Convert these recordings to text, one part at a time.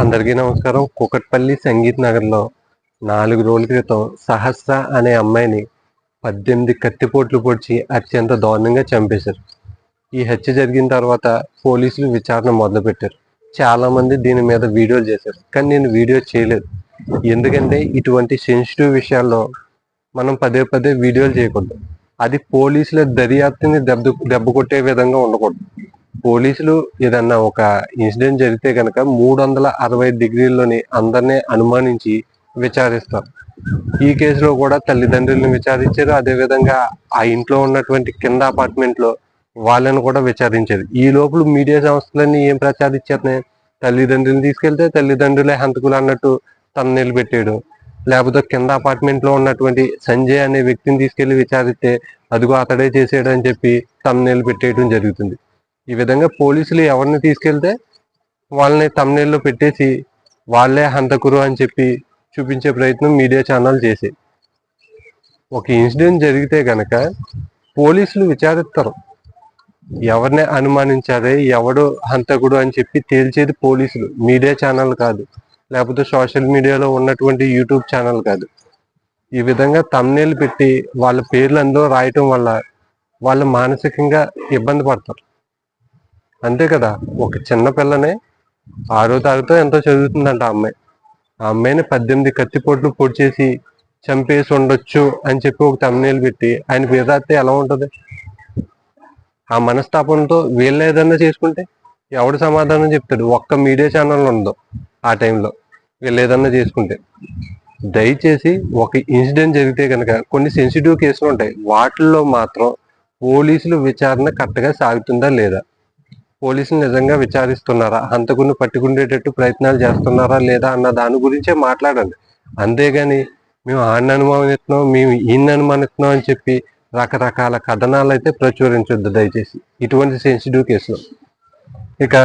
అందరికీ నమస్కారం. కుకట్పల్లి సంగీత్ నగర్లో నాలుగు రోజుల క్రితం సహస్ర అనే అమ్మాయిని పద్దెనిమిది కత్తిపోట్లు పొడిచి అత్యంత దారుణంగా చంపేశారు. ఈ హత్య జరిగిన తర్వాత పోలీసులు విచారణ మొదలుపెట్టారు. చాలామంది దీని మీద వీడియోలు చేశారు కానీ నేను వీడియో చేయలేదు. ఎందుకంటే ఇటువంటి సెన్సిటివ్ విషయాల్లో మనం పదే పదే వీడియోలు చేయకూడదు. అది పోలీసుల దర్యాప్తుని దెబ్బ దెబ్బ కొట్టే విధంగా ఉండకూడదు. పోలీసులు ఏదన్నా ఒక ఇన్సిడెంట్ జరిగితే కనుక మూడు వందల అరవై డిగ్రీల్లోని అందరినీ అనుమానించి విచారిస్తారు. ఈ కేసులో కూడా తల్లిదండ్రులను విచారించారు. అదే విధంగా ఆ ఇంట్లో ఉన్నటువంటి కింద అపార్ట్మెంట్లో వాళ్ళని కూడా విచారించారు. ఈ లోపల మీడియా సంస్థలన్నీ ఏం ప్రచారించేస్తున్నాయి తల్లిదండ్రులను తీసుకెళ్తే తల్లిదండ్రులే హంతకులు అన్నట్టు తన నిలబెట్టాడు లేకపోతే కింద అపార్ట్మెంట్లో ఉన్నటువంటి సంజయ్ అనే వ్యక్తిని తీసుకెళ్ళి విచారిస్తే అదిగో అతడే చేసాడు అని చెప్పి తమ్నేలు పెట్టేయడం జరుగుతుంది. ఈ విధంగా పోలీసులు ఎవరిని తీసుకెళ్తే వాళ్ళని తమ్నేల్లో పెట్టేసి వాళ్ళే హంతకురు అని చెప్పి చూపించే ప్రయత్నం మీడియా ఛానల్ చేసే. ఒక ఇన్సిడెంట్ జరిగితే గనక పోలీసులు విచారిస్తారు. ఎవరిని అనుమానించారే ఎవడు హంతకుడు అని చెప్పి తేల్చేది పోలీసులు మీడియా ఛానల్ కాదు. లేకపోతే సోషల్ మీడియాలో ఉన్నటువంటి యూట్యూబ్ ఛానల్ కాదు. ఈ విధంగా తమ్నేలు పెట్టి వాళ్ళ పేర్లు అందులో రాయటం వల్ల వాళ్ళు మానసికంగా ఇబ్బంది పడతారు. అంతే కదా ఒక చిన్న పిల్లనే ఆరో తరగతితో ఎంతో చదువుతుందంట ఆ అమ్మాయి. ఆ అమ్మాయిని పద్దెనిమిది కత్తిపోట్లు పొడి చేసి చంపేసి ఉండొచ్చు అని చెప్పి ఒక తమ్నేలు పెట్టి ఆయన పేరు రాస్తే ఎలా ఉంటుంది? ఆ మనస్తాపంతో వీళ్ళు ఏదన్నా చేసుకుంటే ఎవడు సమాధానం చెప్తాడు? ఒక్క మీడియా ఛానల్ ఉండదు. ఆ టైంలో వీళ్ళు ఏదన్నా చేసుకుంటే. దయచేసి ఒక ఇన్సిడెంట్ జరిగితే కనుక కొన్ని సెన్సిటివ్ కేసులు ఉంటాయి. వాటిల్లో మాత్రం పోలీసులు విచారణ కరెక్ట్గా సాగుతుందా లేదా? పోలీసులు నిజంగా విచారిస్తున్నారా? హంతకుని పట్టుకుండేటట్టు ప్రయత్నాలు చేస్తున్నారా లేదా అన్న దాని గురించే మాట్లాడండి. అంతేగాని మేము ఆడిని అనుమానిస్తున్నాం మేము ఈయన అనుమానిస్తున్నాం అని చెప్పి రకరకాల కథనాలు అయితే ప్రచురించొద్దు దయచేసి. ఇటువంటి సెన్సిటివ్ కేసులో. ఇక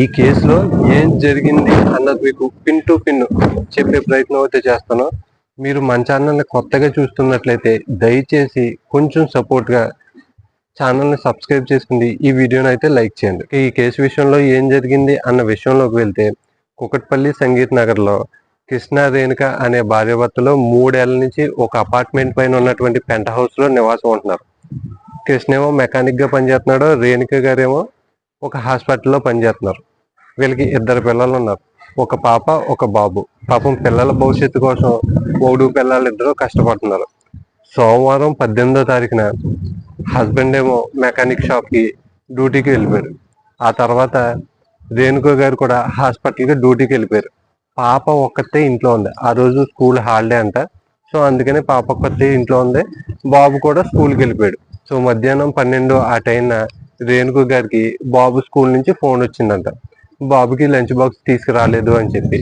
ఈ కేసులో ఏం జరిగింది అన్నది మీకు పిన్ టు పిన్ చెప్పే ప్రయత్నం అయితే చేస్తాను. మీరు మన ఛానల్ని కొత్తగా చూస్తున్నట్లయితే దయచేసి కొంచెం సపోర్ట్గా ఛానల్ని సబ్స్క్రైబ్ చేసుకుంది ఈ వీడియోని అయితే లైక్ చేయండి. ఈ కేసు విషయంలో ఏం జరిగింది అన్న విషయంలోకి వెళ్తే కుకట్పల్లి సంగీత్ నగర్లో కృష్ణ రేణుక అనే భార్యాభర్తలో మూడేళ్ళ నుంచి ఒక అపార్ట్మెంట్ పైన ఉన్నటువంటి పెంట్ హౌస్లో నివాసం ఉంటున్నారు. కృష్ణ ఏమో మెకానిక్గా పనిచేస్తున్నాడు రేణుక గారేమో ఒక హాస్పిటల్లో పనిచేస్తున్నారు. వీళ్ళకి ఇద్దరు పిల్లలు ఉన్నారు. ఒక పాప ఒక బాబు. పాపం పిల్లల భవిష్యత్తు కోసం మూడు పిల్లలు ఇద్దరు కష్టపడుతున్నారు. సోమవారం పద్దెనిమిదో తారీఖున హస్బెండ్ ఏమో మెకానిక్ షాప్కి డ్యూటీకి వెళ్ళిపోయారు. ఆ తర్వాత రేణుకో గారు కూడా హాస్పిటల్కి డ్యూటీకి వెళ్ళిపోయారు. పాప ఒక్కతే ఇంట్లో ఉంది. ఆ రోజు స్కూల్ హాలిడే అంట. సో అందుకని పాప ఒక్కతే ఇంట్లో ఉంది. బాబు కూడా స్కూల్కి వెళ్ళిపోయాడు. సో మధ్యాహ్నం పన్నెండు ఆ టైంన రేణుకు గారికి బాబు స్కూల్ నుంచి ఫోన్ వచ్చిందంట. బాబుకి లంచ్ బాక్స్ తీసుకురాలేదు అని చెప్పి.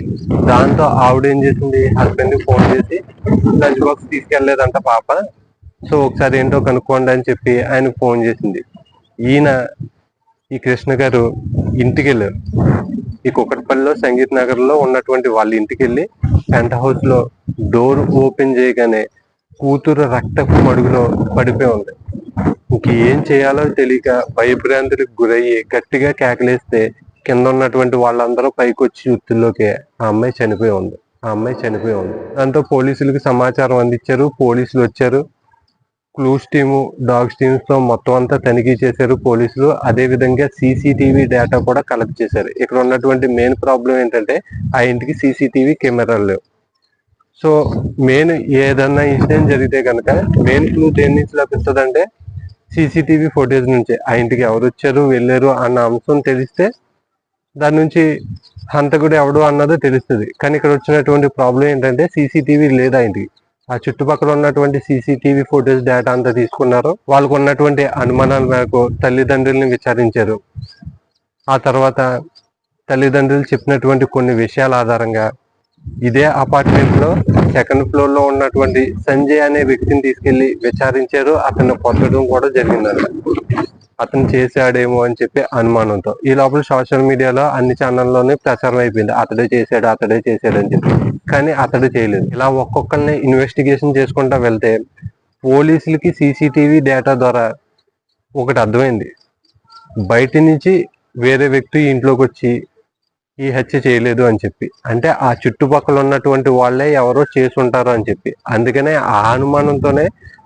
దాంతో ఆవిడ ఏం చేసింది? హస్బెండ్ ఫోన్ చేసి లంచ్ బాక్స్ తీసుకెళ్ళేదంట పాప. సో ఒకసారి ఏంటో కనుక్కోండి అని చెప్పి ఆయన ఫోన్ చేసింది. ఈయన ఈ కృష్ణ గారు ఇంటికి వెళ్ళారు. ఈ కుకట్పల్లిలో సంగీత్ నగర్లో ఉన్నటువంటి వాళ్ళ ఇంటికి వెళ్ళి పెంట్ హౌస్లో డోర్ ఓపెన్ చేయగానే కూతురు రక్తపు మడుగులో పడిపోయి ఉంది. ఇంకేం చేయాలో తెలియక భయభ్రాంతులకు గురయ్యి గట్టిగా కేకలేస్తే కింద ఉన్నటువంటి వాళ్ళందరూ పైకి వచ్చి యుత్తుల్లోకి ఆ అమ్మాయి చనిపోయి ఉంది ఆ అమ్మాయి చనిపోయి ఉంది. దాంతో పోలీసులకు సమాచారం అందించారు. పోలీసులు వచ్చారు. క్లూస్ టీము డాగ్స్ టీమ్స్తో మొత్తం అంతా తనిఖీ చేశారు పోలీసులు. అదే విధంగా సీసీటీవీ డేటా కూడా కలెక్ట్ చేశారు. ఇక్కడ ఉన్నటువంటి మెయిన్ ప్రాబ్లం ఏంటంటే ఆ ఇంటికి సీసీటీవీ కెమెరాలు లేవు. సో మెయిన్ ఏదన్నా ఇన్సిడెంట్ జరిగితే కనుక మెయిన్ క్లూ దేని నుంచి లభిస్తుందంటే సీసీటీవీ ఫుటేజ్ నుంచి ఆ ఇంటికి ఎవరు వచ్చారు వెళ్ళారు అన్న అంశం తెలిస్తే దాని నుంచి హంతకుడు ఎవడు అన్నదో తెలుస్తుంది. కానీ ఇక్కడ వచ్చినటువంటి ప్రాబ్లం ఏంటంటే సీసీటీవీ లేదా ఇంటికి? ఆ చుట్టుపక్కల ఉన్నటువంటి సీసీటీవీ ఫుటేజ్ డేటా అంతా తీసుకున్నారు. వాళ్ళకు ఉన్నటువంటి అనుమానాల మేరకు తల్లిదండ్రుల్ని విచారించారు. ఆ తర్వాత తల్లిదండ్రులు చెప్పినటువంటి కొన్ని విషయాల ఆధారంగా ఇదే అపార్ట్మెంట్లో సెకండ్ ఫ్లోర్లో ఉన్నటువంటి సంజయ్ అనే వ్యక్తిని తీసుకెళ్ళి విచారించారు. అతను పొందడం కూడా జరిగిందంట. అతను చేశాడేమో అని చెప్పి అనుమానంతో. ఈ లోపల సోషల్ మీడియాలో అన్ని ఛానల్లోనే ప్రచారం అయిపోయింది. అతడే చేశాడు అతడే చేశాడు అని చెప్పి. కానీ అతడు చేయలేదు. ఇలా ఒక్కొక్కరిని ఇన్వెస్టిగేషన్ చేసుకుంటా వెళ్తే పోలీసులకి సీసీటీవీ డేటా ద్వారా ఒకటి అర్థమైంది. బయట నుంచి వేరే వ్యక్తి ఇంట్లోకి వచ్చి ఈ హత్య చేయలేదు అని చెప్పి. అంటే ఆ చుట్టుపక్కల ఉన్నటువంటి వాళ్ళే ఎవరో చేసి ఉంటారు అని చెప్పి. అందుకనే ఆ అనుమానంతోనే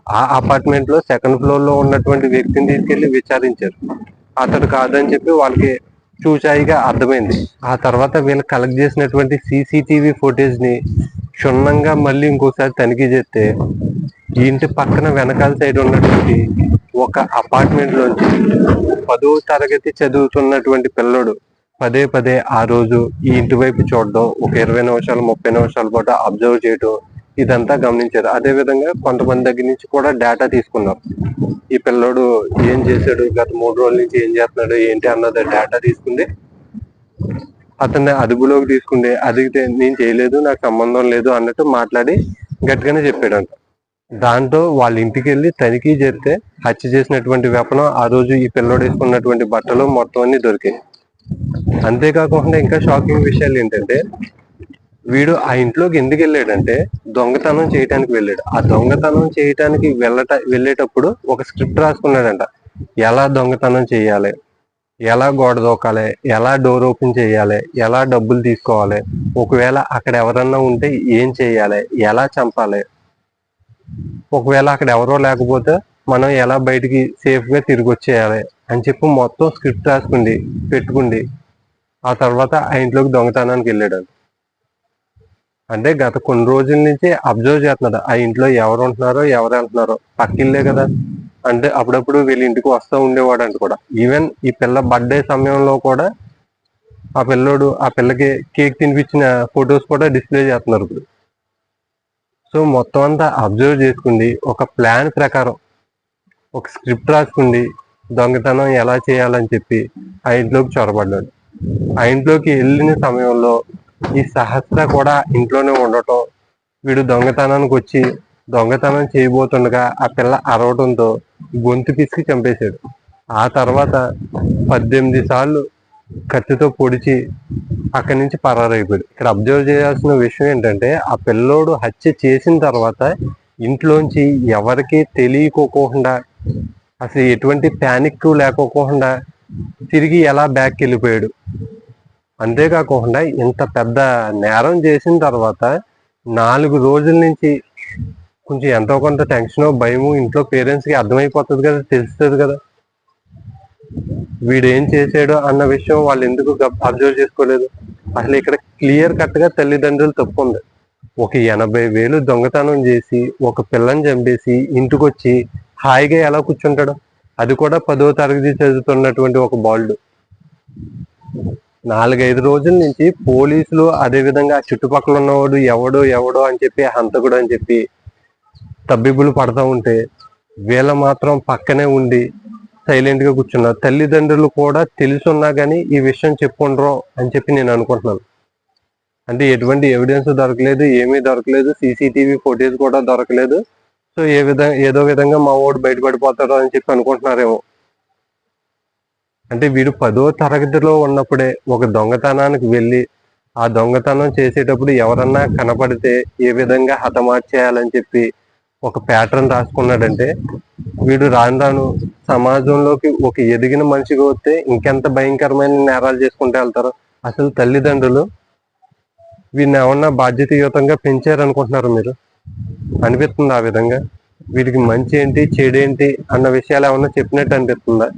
ఆ అపార్ట్మెంట్లో సెకండ్ ఫ్లోర్లో ఉన్నటువంటి వ్యక్తిని తీసుకెళ్ళి విచారించారు. అతడు కాదని చెప్పి వాళ్ళకి చూచాయిగా అర్థమైంది. ఆ తర్వాత వీళ్ళు కలెక్ట్ చేసినటువంటి సీసీటీవీ ఫుటేజ్ని క్షుణ్ణంగా మళ్ళీ ఇంకోసారి తనిఖీ చేస్తే ఇంటి పక్కన వెనకాల సైడ్ ఉన్నటువంటి ఒక అపార్ట్మెంట్ లోంచి పదో తరగతి చదువుతున్నటువంటి పిల్లడు పదే పదే ఆ రోజు ఈ ఇంటి వైపు చూడడం ఒక ఇరవై నిమిషాలు ముప్పై నిమిషాల పాటు అబ్జర్వ్ చేయడం ఇదంతా గమనించారు. అదే విధంగా కొంతమంది దగ్గర నుంచి కూడా డేటా తీసుకున్నారు ఈ పిల్లోడు ఏం చేశాడు? గత మూడు రోజుల నుంచి ఏం చేస్తున్నాడు? ఏంటి అన్నది డేటా తీసుకుంది. అతన్ని అదుపులోకి తీసుకుంటే అదిగితే నేను చేయలేదు నాకు సంబంధం లేదు అన్నట్టు మాట్లాడి గట్టిగానే చెప్పాడంట. దాంతో వాళ్ళ ఇంటికి వెళ్ళి తనిఖీ చేస్తే హత్య చేసినటువంటి వెపనం ఆ రోజు ఈ పిల్లోడు వేసుకున్నటువంటి బట్టలు మొత్తం అన్ని దొరికాయి. అంతేకాకుండా ఇంకా షాకింగ్ విషయాలు ఏంటంటే వీడు ఆ ఇంట్లోకి ఎందుకు వెళ్ళాడంటే దొంగతనం చేయడానికి వెళ్ళాడు. ఆ దొంగతనం చేయడానికి వెళ్ళట వెళ్ళేటప్పుడు ఒక స్క్రిప్ట్ రాసుకున్నాడంట. ఎలా దొంగతనం చేయాలి? ఎలా గోడ దూకాలి? ఎలా డోర్ ఓపెన్ చేయాలి? ఎలా డబ్బులు తీసుకోవాలి? ఒకవేళ అక్కడ ఎవరన్నా ఉంటే ఏం చేయాలి? ఎలా చంపాలి? ఒకవేళ అక్కడ ఎవరో లేకపోతే మనం ఎలా బయటికి సేఫ్గా తిరిగి వచ్చేయాలి అని చెప్పి మొత్తం స్క్రిప్ట్ రాసుకుంది పెట్టుకుంది. ఆ తర్వాత ఆ ఇంట్లోకి దొంగతనానికి వెళ్ళాడు అంటే గత కొన్ని రోజుల నుంచి అబ్జర్వ్ చేస్తున్నాడు. ఆ ఇంట్లో ఎవరు ఉంటున్నారో ఎవరు వెళ్తున్నారో పక్కిల్లే కదా. అంటే అప్పుడప్పుడు వీళ్ళ ఇంటికి వస్తూ ఉండేవాడు అంట కూడా. ఈవెన్ ఈ పిల్ల బర్త్డే సమయంలో కూడా ఆ పిల్లోడు ఆ పిల్లకి కేక్ తినిపించిన ఫొటోస్ కూడా డిస్ప్లే చేస్తున్నారు ఇప్పుడు. సో మొత్తం అంతా అబ్జర్వ్ చేసుకుంది. ఒక ప్లాన్ ప్రకారం ఒక స్క్రిప్ట్ రాసుకుంది. దొంగతనం ఎలా చేయాలని చెప్పి ఆ ఇంట్లోకి చొరబడ్డాడు. ఆ ఇంట్లోకి వెళ్ళిన సమయంలో ఈ సహస్ర కూడా ఇంట్లోనే ఉండటం. వీడు దొంగతనానికి వచ్చి దొంగతనం చేయబోతుండగా ఆ పిల్ల అరవడంతో గొంతు పిసికి చంపేశాడు. ఆ తర్వాత పద్దెనిమిది సార్లు కత్తితో పొడిచి అక్కడి నుంచి పరారైపోయాడు. ఇక్కడ అబ్జర్వ్ చేయాల్సిన విషయం ఏంటంటే ఆ పిల్లోడు హత్య చేసిన తర్వాత ఇంట్లోంచి ఎవరికి తెలియకోకుండా అసలు ఎటువంటి ప్యానిక్ లేకోకుండా తిరిగి ఎలా బ్యాక్ వెళ్ళిపోయాడు? అంతేకాకుండా ఇంత పెద్ద నేరం చేసిన తర్వాత నాలుగు రోజుల నుంచి కొంచెం ఎంతో కొంత టెన్షన్ భయము ఇంట్లో పేరెంట్స్కి అర్థమైపోతుంది కదా తెలుస్తుంది కదా. వీడు ఏం చేశాడు అన్న విషయం వాళ్ళు ఎందుకు అబ్జర్వ్ చేసుకోలేదు. అసలు ఇక్కడ క్లియర్ కట్గా తల్లిదండ్రులు తప్పు ఉంది ఒక ఎనభై వేలు దొంగతనం చేసి ఒక పిల్లని చంపేసి ఇంటికొచ్చి హాయిగా ఎలా కూర్చుంటాడు? అది కూడా పదో తరగతి చదువుతున్నటువంటి ఒక బాలుడు. నాలుగైదు రోజుల నుంచి పోలీసులు అదే విధంగా చుట్టుపక్కల ఉన్నవాడు ఎవడో ఎవడో అని చెప్పి హంతకుడు అని చెప్పి తబ్బిబ్బులు పడతా ఉంటే వీళ్ళ మాత్రం పక్కనే ఉండి సైలెంట్గా కూర్చున్నారు. తల్లిదండ్రులు కూడా తెలుసున్నా కానీ ఈ విషయం చెప్పుండ్రో అని చెప్పి నేను అనుకుంటున్నాను. అంటే ఎటువంటి ఎవిడెన్స్ దొరకలేదు ఏమీ దొరకలేదు సీసీటీవీ ఫుటేజ్ కూడా దొరకలేదు. సో ఏ విధంగా ఏదో విధంగా మా వాడు బయటపడిపోతాడో అని చెప్పి అనుకుంటున్నారేమో. అంటే వీడు పదో తరగతిలో ఉన్నప్పుడే ఒక దొంగతనానికి వెళ్ళి ఆ దొంగతనం చేసేటప్పుడు ఎవరన్నా కనపడితే ఏ విధంగా హతమార్చేయాలని చెప్పి ఒక ప్యాటర్న్ రాసుకున్నాడంటే వీడు రాను రాను సమాజంలోకి ఒక ఎదిగిన మనిషిగా వస్తే ఇంకెంత భయంకరమైన నేరాలు చేసుకుంటూ వెళ్తారు అసలు తల్లిదండ్రులు వీడిని ఏమన్నా బాధ్యతయుతంగా పెంచారనుకుంటున్నారు మీరు? అనిపిస్తుంది ఆ విధంగా. వీటికి మంచి ఏంటి చెడేంటి అన్న విషయాలు ఏమన్నా చెప్పినట్టు అనిపిస్తుందా?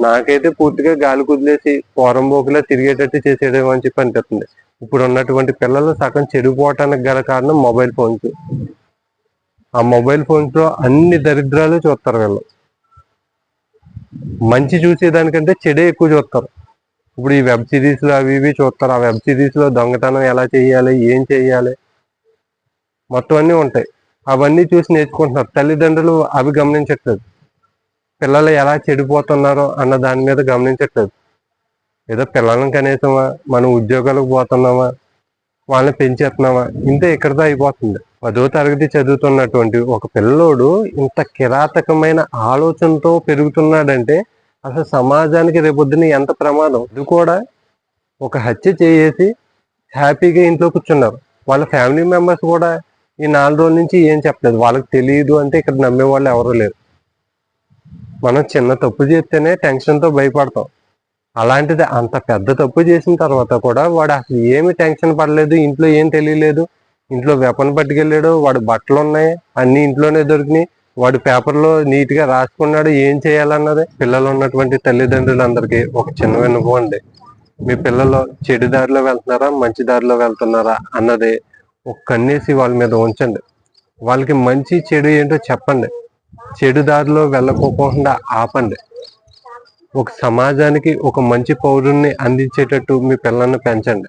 నాకైతే పూర్తిగా గాలి కుదిలేసి పోరంబోకులా తిరిగేటట్టు చేసేయడం అని చెప్పి అనిపిస్తుంది. ఇప్పుడు ఉన్నటువంటి పిల్లలు సగం చెడిపోవటానికి గల కారణం మొబైల్ ఫోన్స్. ఆ మొబైల్ ఫోన్స్లో అన్ని దరిద్రాలు చూస్తారు వీళ్ళు. మంచి చూసేదానికంటే చెడే ఎక్కువ చూస్తారు. ఇప్పుడు ఈ వెబ్ సిరీస్లో అవి ఇవి చూస్తారు. ఆ వెబ్ సిరీస్లో దొంగతనం ఎలా చేయాలి ఏం చేయాలి మొత్తం అన్నీ ఉంటాయి. అవన్నీ చూసి నేర్చుకుంటున్నారు. తల్లిదండ్రులు అవి గమనించట్లేదు. పిల్లలు ఎలా చెడిపోతున్నారో అన్న దాని మీద గమనించట్లేదు. ఏదో పిల్లలను కనీసమా మనం ఉద్యోగాలకు పోతున్నామా? వాళ్ళని పెంచేస్తున్నామా? ఇంతే ఇక్కడితో అయిపోతుంది. పదో తరగతి చదువుతున్నటువంటి ఒక పిల్లోడు ఇంత కిరాతకమైన ఆలోచనతో పెరుగుతున్నాడంటే అసలు సమాజానికి రేపొద్దున ఎంత ప్రమాదం? ఇది కూడా ఒక హత్య చేసి హ్యాపీగా ఇంట్లో కూర్చున్నారు. వాళ్ళ ఫ్యామిలీ మెంబర్స్ కూడా ఈ నాలుగు రోజుల నుంచి ఏం చెప్పలేదు. వాళ్ళకి తెలియదు అంటే ఇక్కడ నమ్మే వాళ్ళు ఎవరూ లేరు. మనం చిన్న తప్పు చేస్తేనే టెన్షన్తో భయపడతాం. అలాంటిది అంత పెద్ద తప్పు చేసిన తర్వాత కూడా వాడు అసలు ఏమి టెన్షన్ పడలేదు. ఇంట్లో ఏం తెలియలేదు. ఇంట్లో వెపన్ పట్టుకెళ్ళాడు. వాడు బట్టలు ఉన్నాయి. అన్ని ఇంట్లోనే దొరికినాయి. వాడు పేపర్లో నీట్గా రాసుకున్నాడు. ఏం చేయాలన్నది? పిల్లలు ఉన్నటువంటి తల్లిదండ్రులందరికీ ఒక చిన్న విన్నపండి మీ పిల్లలు చెడు దారిలో వెళ్తున్నారా? మంచి దారిలో వెళ్తున్నారా? అన్నది ఒక కన్నేసి వాళ్ళ మీద ఉంచండి. వాళ్ళకి మంచి చెడు ఏంటో చెప్పండి. చెడు దారిలో వెళ్ళకోకుండా ఆపండి. ఒక సమాజానికి ఒక మంచి పౌరుణ్ణి అందించేటట్టు మీ పిల్లల్ని పెంచండి.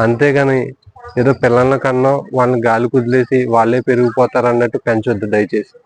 అంతేగాని ఏదో పిల్లల కన్నా వాళ్ళని గాలి కుదిలేసి వాళ్ళే పెరిగిపోతారు అన్నట్టు పెంచొద్దు దయచేసి.